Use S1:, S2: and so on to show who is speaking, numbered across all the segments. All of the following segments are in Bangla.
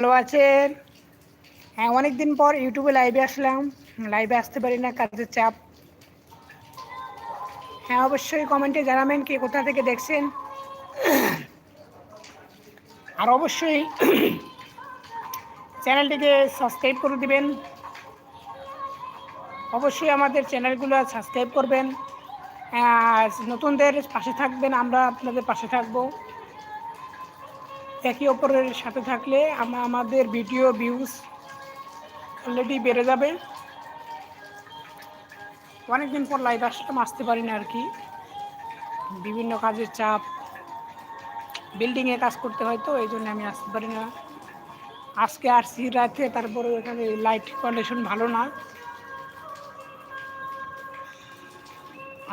S1: ভালো আছেন? হ্যাঁ অনেক দিন পর ইউটিউবে লাইভে আসলাম। লাইভে আসতে পারি না, কাজের চাপ। হ্যাঁ অবশ্যই কমেন্টে জানাবেন কে কোথা থেকে দেখছেন। আর অবশ্যই চ্যানেলটিকে সাবস্ক্রাইব করে দিবেন। অবশ্যই আমাদের চ্যানেলগুলো সাবস্ক্রাইব করবেন। নতুনদের পাশে থাকবেন, আমরা আপনাদের পাশে থাকব। একে অপরের সাথে থাকলে আমাদের ভিডিও ভিউজ অলরেডি বেড়ে যাবে। অনেকদিন পর লাইভ আসলাম আসতে পারি না আর কি বিভিন্ন কাজের চাপ বিল্ডিংয়ে কাজ করতে হয় তো এই জন্য আমি আসতে পারি না। আজকে আসছি রাতে, তারপরে এখানে লাইট কন্ডিশন ভালো না।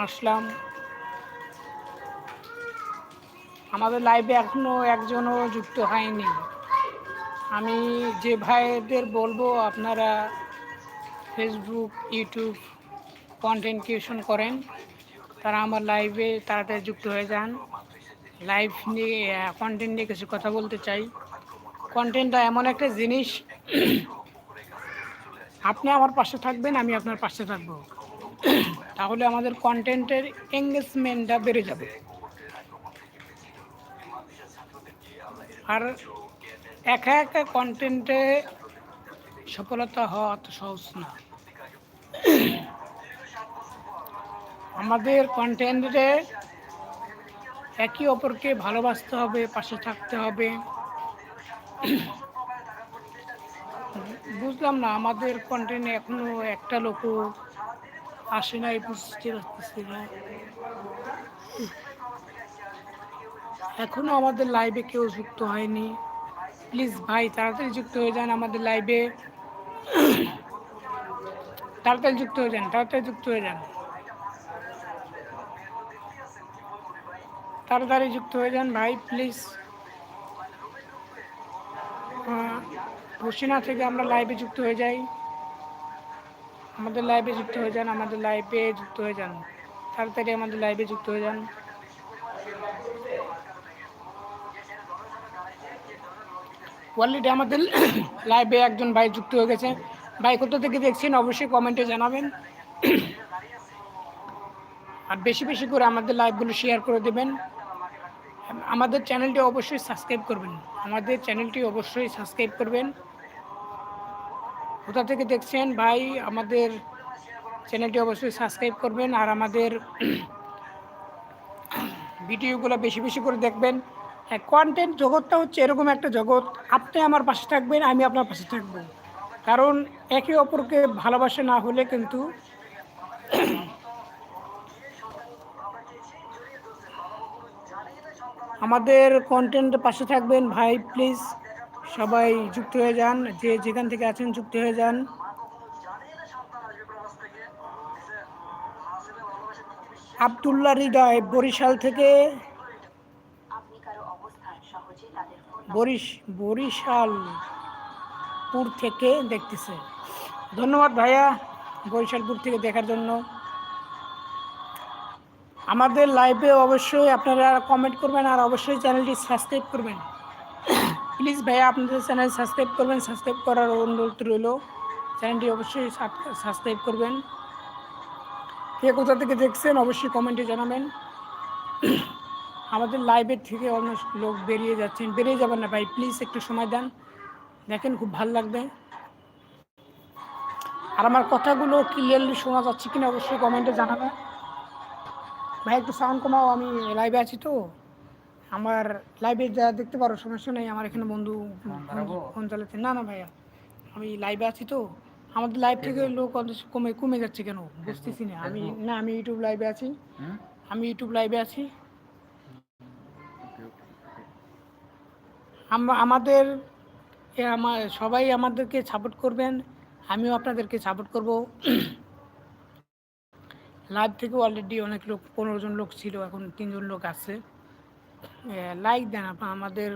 S1: আসলাম। আমাদের লাইভে এখনও একজনও যুক্ত হয়নি। আমি যে ভাইদের বলব, আপনারা ফেসবুক ইউটিউব কন্টেন্ট ক্রিয়েশন করেন। তারা আমার লাইভে তাড়াতাড়ি যুক্ত হয়ে যান। লাইভ নিয়ে কন্টেন্ট নিয়ে কিছু কথা বলতে চাই। কন্টেন্টটা এমন একটা জিনিস, আপনি আমার পাশে থাকবেন, আমি আপনার পাশে থাকব। তাহলে আমাদের কন্টেন্টের এঙ্গেজমেন্টটা বেড়ে যাবে। আর একা একা কন্টেন্টে সফলতা হওয়া অত সহজ না। আমাদের কন্টেন্টে একে অপরকে ভালোবাসতে হবে, পাশে থাকতে হবে। বুঝলাম না, আমাদের কন্টেন্টে এখনও একটা লোকও আসে নাই, বুঝতে পারতেছি না। এখনও আমাদের লাইভে কেউ যুক্ত হয়নি। প্লিজ ভাই, তাড়াতাড়ি যুক্ত হয়ে যান আমাদের লাইভে তাড়াতাড়ি যুক্ত হয়ে যান, তাড়াতাড়ি যুক্ত হয়ে যান। তাড়াতাড়ি যুক্ত হয়ে যান ভাই প্লিজ বসিনা থেকে আমরা লাইভে যুক্ত হয়ে যাই। আমাদের লাইভে যুক্ত হয়ে যান, আমাদের লাইভে যুক্ত হয়ে যান। তাড়াতাড়ি আমাদের লাইভে যুক্ত হয়ে যান। অলরেডি আমাদের লাইভে একজন ভাই যুক্ত হয়ে গেছে। ভাই, কোথা থেকে দেখছেন অবশ্যই কমেন্টে জানাবেন। আর বেশি বেশি করে আমাদের লাইভগুলো শেয়ার করে দেবেন। আমাদের চ্যানেলটি অবশ্যই সাবস্ক্রাইব করবেন। আমাদের চ্যানেলটি অবশ্যই সাবস্ক্রাইব করবেন। কোথা থেকে দেখছেন ভাই, আমাদের চ্যানেলটি অবশ্যই সাবস্ক্রাইব করবেন। আর আমাদের ভিডিওগুলো বেশি বেশি করে দেখবেন। হ্যাঁ কন্টেন্ট জগৎটা হচ্ছে এরকম একটা জগৎ। আপনি আমার পাশে থাকবেন, আমি আপনার পাশে থাকব। কারণ একে অপরকে ভালোবাসা না হলে কিন্তু আমাদের কন্টেন্ট পাশে থাকবেন। ভাই প্লিজ সবাই যুক্ত হয়ে যান, যে যেখান থেকে আছেন যুক্ত হয়ে যান। আবদুল্লাহ হৃদয় বরিশাল থেকে বরিশ বরিশালপুর থেকে দেখতেছে। ধন্যবাদ ভাইয়া বরিশালপুর থেকে দেখার জন্য। আমাদের লাইভে অবশ্যই আপনারা কমেন্ট করবেন আর অবশ্যই চ্যানেলটি সাবস্ক্রাইব করবেন। প্লিজ ভাইয়া, আপনাদের চ্যানেল সাবস্ক্রাইব করবেন। সাবস্ক্রাইব করার অনুরোধ রইল। চ্যানেলটি অবশ্যই সাবস্ক্রাইব করবেন। কে কোথা থেকে দেখছেন অবশ্যই কমেন্টে জানাবেন। আমাদের লাইভের থেকে অনেক লোক বেরিয়ে যাচ্ছেন। বেরিয়ে যাবেন না ভাই প্লিজ একটু সময় দেন। দেখেন খুব ভালো লাগবে। আর আমার কথাগুলো ক্লিয়ারলি শোনা যাচ্ছে কিনা অবশ্যই কমেন্টে জানাবেন। ভাই একটু সাউন্ড কমাও আমি লাইভে আছি তো। আমার লাইভে যা দেখতে পারো সমস্যা নেই। আমার এখানে বন্ধু ফোন চালাচ্ছে। না না ভাইয়া আমি লাইভে আছি তো। আমাদের লাইভ থেকে লোক কমে কমে যাচ্ছে কেন? বুঝতেছি না। আমি না আমি ইউটিউব লাইভে আছি। আমি ইউটিউব লাইভে আছি। আমাদের আমার সবাই আমাদেরকে সাপোর্ট করবেন, আমিও আপনাদেরকে সাপোর্ট করব। লাইভ থেকে অলরেডি অনেক লোক, পনেরো জন লোক ছিল, এখন তিনজন লোক আছে। লাইক দেন আপনার আমাদের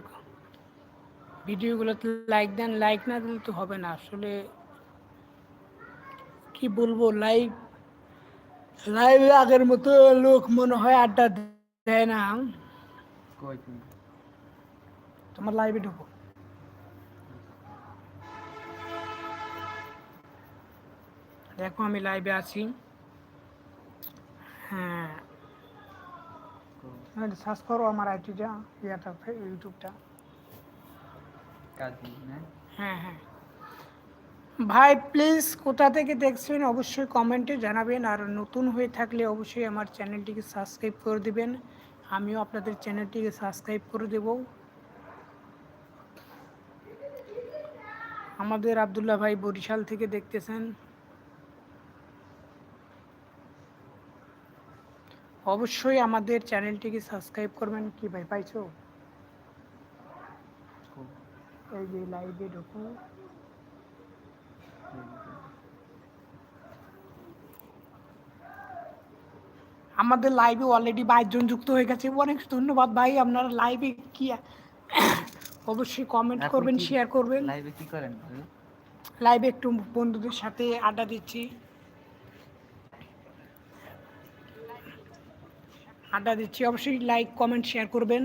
S1: ভিডিওগুলোতে লাইক দেন লাইক না দিলে তো হবে না। আসলে কি বলব লাইভ লাইভে আগের মতো লোক মনে হয় আড্ডা দেয় না। আমার লাইভে ঢুকো। দেখো আমি লাইভে আছি। হ্যাঁ। সার্চ হ্যাঁ, করো আমার আইটিটা ইয়াটা ইউটিউবটা
S2: হ্যাঁ।,
S1: হ্যাঁ। হ্যাঁ ভাই প্লিজ কোথা থেকে দেখছেন অবশ্যই কমেন্টে জানাবেন। আর নতুন হয়ে থাকলে অবশ্যই আমার চ্যানেলটিকে সাবস্ক্রাইব করে দিবেন। আমিও আপনাদের চ্যানেলটিকে সাবস্ক্রাইব করে দেবো। আমাদের আবদুল্লাহ ভাই বরিশাল থেকে দেখতেছেন। অবশ্যই আমাদের চ্যানেলটিকে সাবস্ক্রাইব করবেন। কি ভাই, পাইছো? এই যে লাইভে ঢুকো। আমাদের লাইভে অলরেডি বাইশজন যুক্ত হয়ে গেছে। অনেক ধন্যবাদ ভাই, আপনারা লাইভে কি অবশ্যই কমেন্ট করবেন শেয়ার করবেন।
S2: লাইভে কি করেন?
S1: লাইভে একটু বন্ধুদের সাথে আড্ডা দিচ্ছি। আড্ডা দিচ্ছি। অবশ্যই লাইক কমেন্ট শেয়ার করবেন।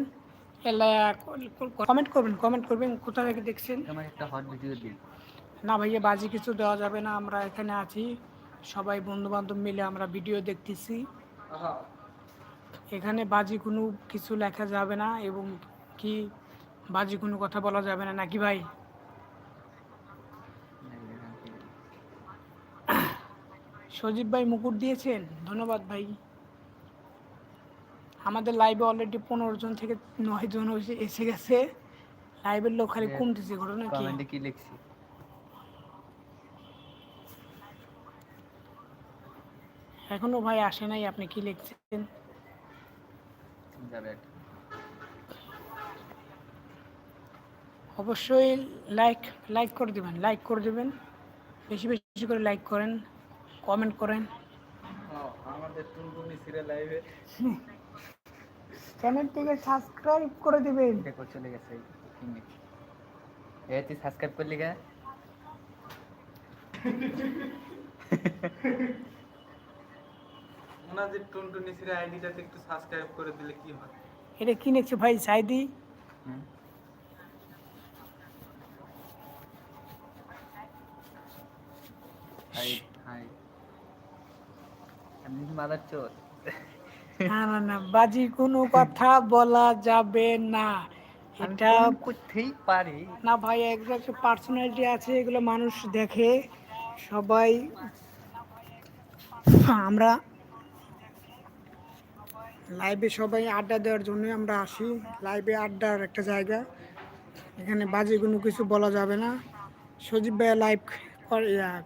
S1: কমেন্ট করবেন কমেন্ট করবেন। কোথা থেকে দেখছেন?
S2: আমার একটা হট ভিডিও দিই
S1: না ভাইয়া বাজি কিছু দেওয়া যাবে না। আমরা এখানে আছি। সবাই বন্ধু বান্ধব মিলে আমরা ভিডিও দেখতেছি। এখানে বাজি কোনো কিছু লেখা যাবে না এবং কি বাজি কোনো কথা বলা যাবে না নাকি ভাই? সজীব ভাই মুকুট দিয়েছেন? ধন্যবাদ ভাই। আমাদের লাইভে অলরেডি পনেরো জন থেকে নয় জন এসে গেছে। লাইভের লোক খালি কমতেছে ঘটনা কি?
S2: কি লিখছি?
S1: এখনও ভাই আসে নাই আপনি কি লিখছেন?
S2: যাবে একটা।
S1: অবশ্যই লাইক লাইক করে দিবেন লাইক করে দিবেন। বেশি বেশি করে লাইক করেন কমেন্ট করেন।
S2: আমাদের টুনটুনি সিরিয়াল লাইভে
S1: চ্যানেলটিকে সাবস্ক্রাইব করে দিবেন।
S2: দেখো চলে গেছে? এই তুই সাবস্ক্রাইব করলি গা
S3: ওনাদের টুনটুনি সিরা আইডিটাতে একটু সাবস্ক্রাইব করে দিলে কি হয়?
S1: এটা কি নিচ্ছে ভাই সাইদি?
S2: হুম। মাদার চোর।
S1: না না না বাজি কোনো কথা বলা যাবে না। এটা
S2: করতেই পারি।
S1: না ভাই এগুলো একটা পার্সোনালিটি আছে এগুলো মানুষ দেখে সবাই আমরা লাইভে সবাই আড্ডা দেওয়ার জন্যই আমরা আসি। লাইভে আড্ডার একটা জায়গা এখানে বাজে কোনো কিছু বলা যাবে না। সজীব ভাই লাইভ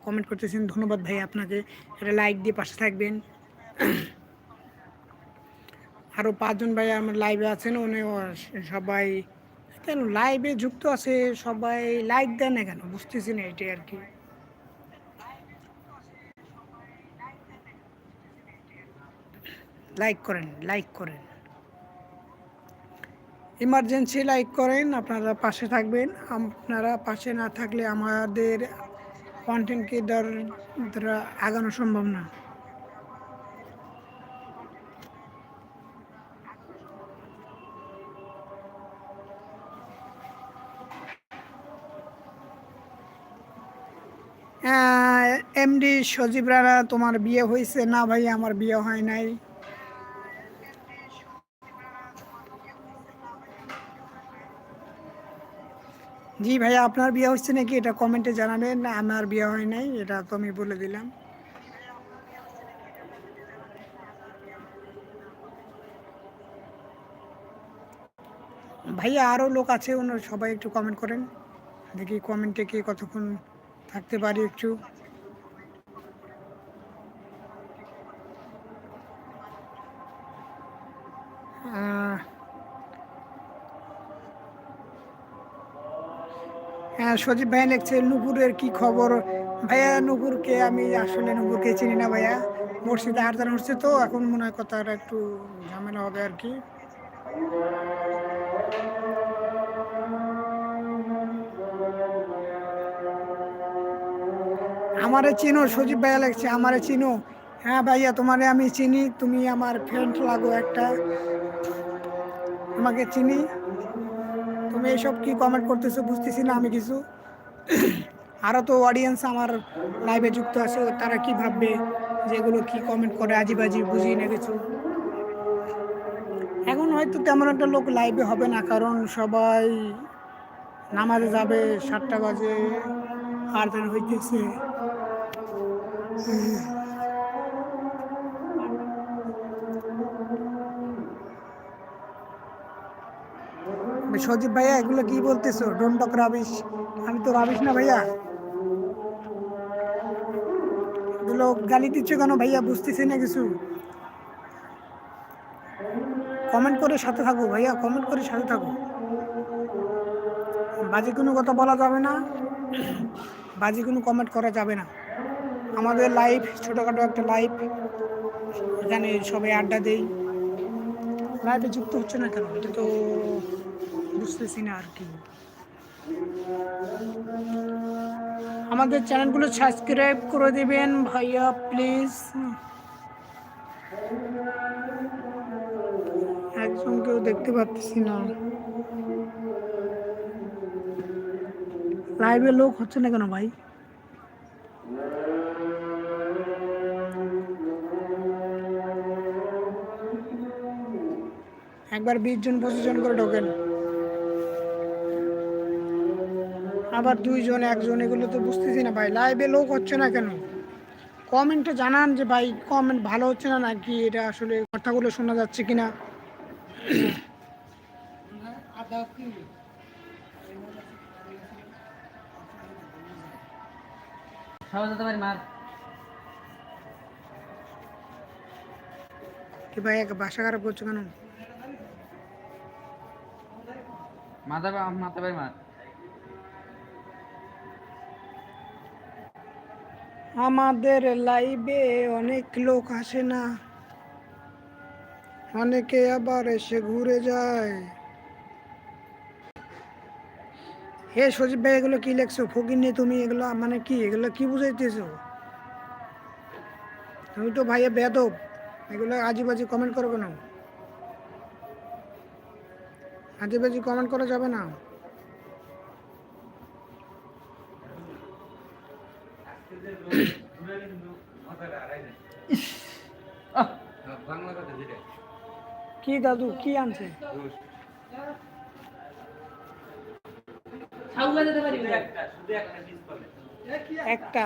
S1: কমেন্ট করতেছেন ধন্যবাদ ভাই আপনাকে। এটা লাইক দিয়ে পাশে থাকবেন। আরও পাঁচজন ভাই আমার লাইভে আছেন উনি সবাই, কেন লাইভে যুক্ত আছে, সবাই লাইক দেয় না কেন? বুঝতেছি না এটাই আর কি। লাইক করেন লাইক করেন। ইমার্জেন্সি লাইক করেন, আপনারা পাশে থাকবেন। আপনারা পাশে না থাকলে আমাদের কন্টেন্টকে দ্বারা আগানো সম্ভব না। এমডি সজীব রানা, তোমার বিয়ে হয়েছে? না ভাই, আমার বিয়ে হয় নাই। জি ভাইয়া আপনার বিয়ে হচ্ছে নাকি? এটা কমেন্টে জানাবেন। আমার বিয়ে হয় নাই, এটা তো আমি বলে দিলাম। ভাইয়া আরও লোক আছে, ওনারা সবাই একটু কমেন্ট করেন। দেখি কমেন্টে কে কতক্ষণ থাকতে পারি একটু। সজীব ভাই লিখছে, নুপুরের কি খবর? ভাইয়া, নুপুরকে আমি আসলে নুপুরকে চিনি না ভাইয়া। মসজিদে আর্দান হচ্ছে তো, এখন মনে হয় কথাটা একটু ঝামেলা হবে আর কি। আমারে চিনো, সজীব ভাইয়া লাগছে আমারে চিনো? হ্যাঁ ভাইয়া, তোমারে আমি চিনি, তুমি আমার ফ্রেন্ড লাগো একটা। তোমাকে চিনি? তুমি এইসব কি কমেন্ট করতেছো? বুঝতেছি না আমি কিছু। আরও তো অডিয়েন্স আমার লাইভে যুক্ত আছে, তারা কি ভাববে যেগুলো কি কমেন্ট করে? আজিবাজি বুঝি না কিছু। এখন হয়তো তেমন একটা লোক লাইভে হবে না, কারণ সবাই নামাজে যাবে, সাতটা বাজে আর্দান হইতেছে। সজীব ভাইয়া, এগুলো কি বলতেছো? ডোন্ট টক রাবিশ আমি তো রাবিশ না ভাইয়া। এগুলো গালি দিচ্ছ কেন ভাইয়া? বুঝতেছি না কিছু। কমেন্ট করে সাথে থাকো ভাইয়া কমেন্ট করে সাথে থাকো। বাজে কোনো কথা বলা যাবে না, বাজে কোনো কমেন্ট করা যাবে না। আমাদের লাইফ ছোটোখাটো একটা লাইফ এখানে সবাই আড্ডা দেই। লাইফে যুক্ত হচ্ছে না কেন? এটা তো বুঝতেছি না আর কি। আমাদের চ্যানেলগুলো সাবস্ক্রাইব করে দেবেন ভাইয়া, প্লিজ। একজন কেউ দেখতে পাচ্ছি না। লাইভে লোক হচ্ছে না কেন ভাই? একবার বিশ জন, পঁচিশ জন করে ঢোকেন। আবার দুইজন একজন এগুলো তো বুঝতেছি না ভাই। লাইভে লোক হচ্ছে না কেন? কমেন্টে জানান যে ভাই কমেন্ট ভালো হচ্ছে না নাকি? এটা আসলে কথাগুলো শোনা যাচ্ছে কিনা?
S2: সবাই যেতে
S1: কি ভাই এক বাসা খারাপ করছ কেন?
S2: মাথা মাথা পারি মার।
S1: আমাদের লাইভে অনেক লোক আসে না। অনেকে আবার এসে ঘুরে যায়। হে সজীব ভাই, এগুলো কি লেখছো? ফকির তুমি এগুলো মানে কি, এগুলো কি বুঝাইতেছো? তুমি তো ভাইয়া বেদব এগুলো আজিবাজি কমেন্ট করবে না। আজিবাজি কমেন্ট করা যাবে না। কি দাদু কি আনছে? একটা।